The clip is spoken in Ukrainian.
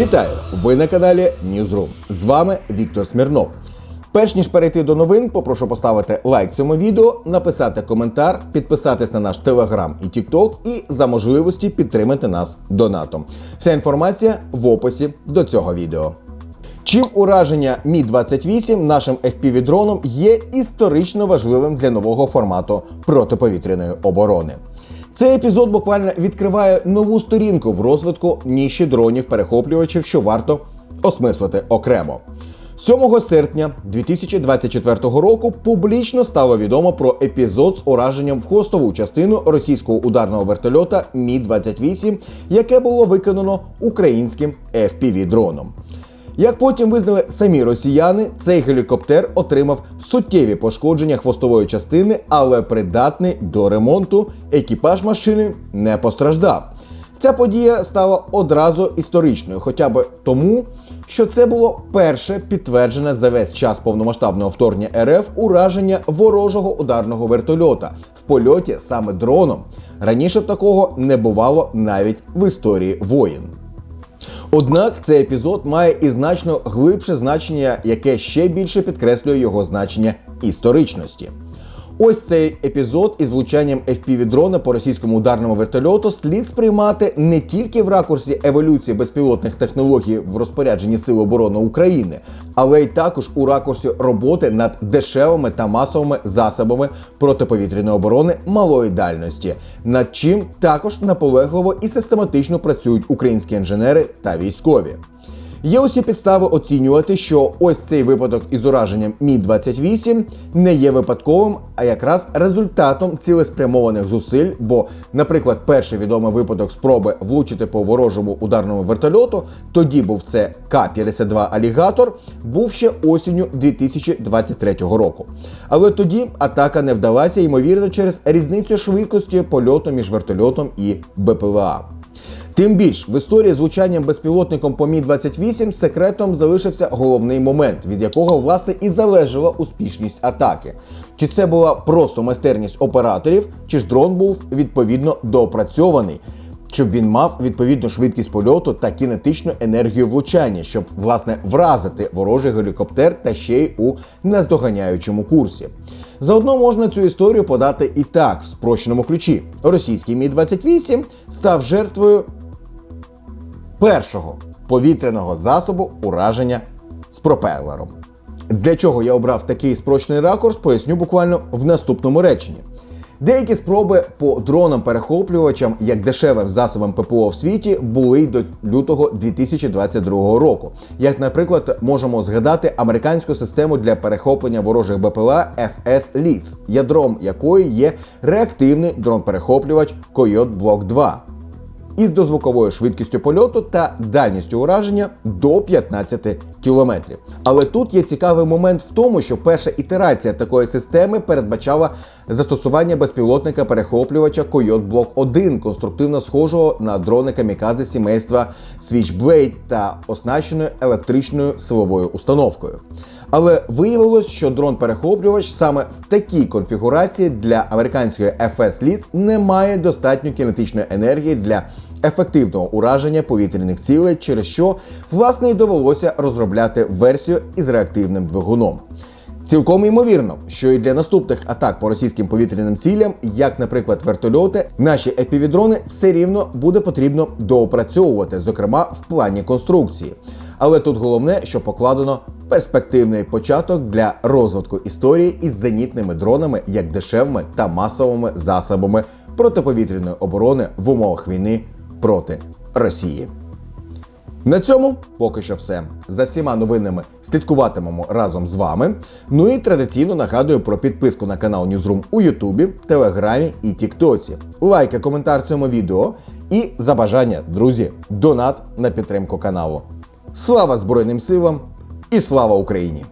Вітаю! Ви на каналі Newsroom. З вами Віктор Смірнов. Перш ніж перейти до новин, попрошу поставити лайк цьому відео, написати коментар, підписатись на наш телеграм і тікток і за можливості підтримати нас донатом. Вся інформація в описі до цього відео. Чим ураження Мі 28 нашим FPV-дроном є історично важливим для нового формату протиповітряної оборони. Цей епізод буквально відкриває нову сторінку в розвитку ніші дронів перехоплювачів, що варто осмислити окремо. 7 серпня 2024 року публічно стало відомо про епізод з ураженням в хвостову частину російського ударного вертольота Мі 28 яке було виконано українським FPV-дроном. Як потім визнали самі росіяни, цей гелікоптер отримав суттєві пошкодження хвостової частини, але придатний до ремонту. Екіпаж машини не постраждав. Ця подія стала одразу історичною, хоча б тому, що це було перше підтверджене за весь час повномасштабного вторгнення РФ ураження ворожого ударного вертольота в польоті саме дроном. Раніше такого не бувало навіть в історії воїн. Однак цей епізод має і значно глибше значення, яке ще більше підкреслює його значення історичності. Ось цей епізод із влучанням FPV-дрона по російському ударному вертольоту слід сприймати не тільки в ракурсі еволюції безпілотних технологій в розпорядженні Сил оборони України, але й також у ракурсі роботи над дешевими та масовими засобами протиповітряної оборони малої дальності, над чим також наполегливо і систематично працюють українські інженери та військові. Є усі підстави оцінювати, що ось цей випадок із ураженням Мі 28 не є випадковим, а якраз результатом цілеспрямованих зусиль. Бо, наприклад, перший відомий випадок спроби влучити по ворожому ударному вертольоту, тоді був це К-52 Алігатор, був ще осінню 2023 року. Але тоді атака не вдалася, ймовірно, через різницю швидкості польоту між вертольотом і БПЛА. Тим більш в історії з влучанням безпілотником по Мі 28 секретом залишився головний момент, від якого власне і залежала успішність атаки. Чи це була просто майстерність операторів, чи ж дрон був відповідно доопрацьований, щоб він мав відповідну швидкість польоту та кінетичну енергію влучання, щоб власне вразити ворожий гелікоптер та ще й у наздоганяючому курсі. Заодно можна цю історію подати і так в спрощеному ключі. Російський Мі 28 став жертвою першого повітряного засобу ураження з пропелером. Для чого я обрав такий спрощений ракурс, поясню буквально в наступному реченні. Деякі спроби по дронам-перехоплювачам як дешевим засобам ППО в світі були й до лютого 2022 року. Як, наприклад, можемо згадати американську систему для перехоплення ворожих БПЛА FS Leeds, ядром якої є реактивний дрон-перехоплювач Coyote Block 2 із дозвуковою швидкістю польоту та дальністю ураження до 15 кілометрів. Але тут є цікавий момент в тому, що перша ітерація такої системи передбачала застосування безпілотника перехоплювача Coyote Block 1, конструктивно схожого на дрони камікадзе сімейства Switchblade та оснащеною електричною силовою установкою. Але виявилось, що дрон-перехоплювач саме в такій конфігурації для американської FS Leeds не має достатньо кінетичної енергії для ефективного ураження повітряних цілей, через що власне й довелося розробляти версію із реактивним двигуном. Цілком ймовірно, що і для наступних атак по російським повітряним цілям, як, наприклад, вертольоти, наші епівідрони все рівно буде потрібно доопрацьовувати, зокрема в плані конструкції. Але тут головне, що покладено перспективний початок для розвитку історії із зенітними дронами як дешевими та масовими засобами протиповітряної оборони в умовах війни проти Росії. На цьому поки що все. За всіма новинами слідкуватимемо разом з вами. Ну і традиційно нагадую про підписку на канал Newsroom у Ютубі, Телеграмі і Тіктоці. Лайки, коментар цьому відео і за бажання, друзі, донат на підтримку каналу. Слава Збройним силам і слава Україні!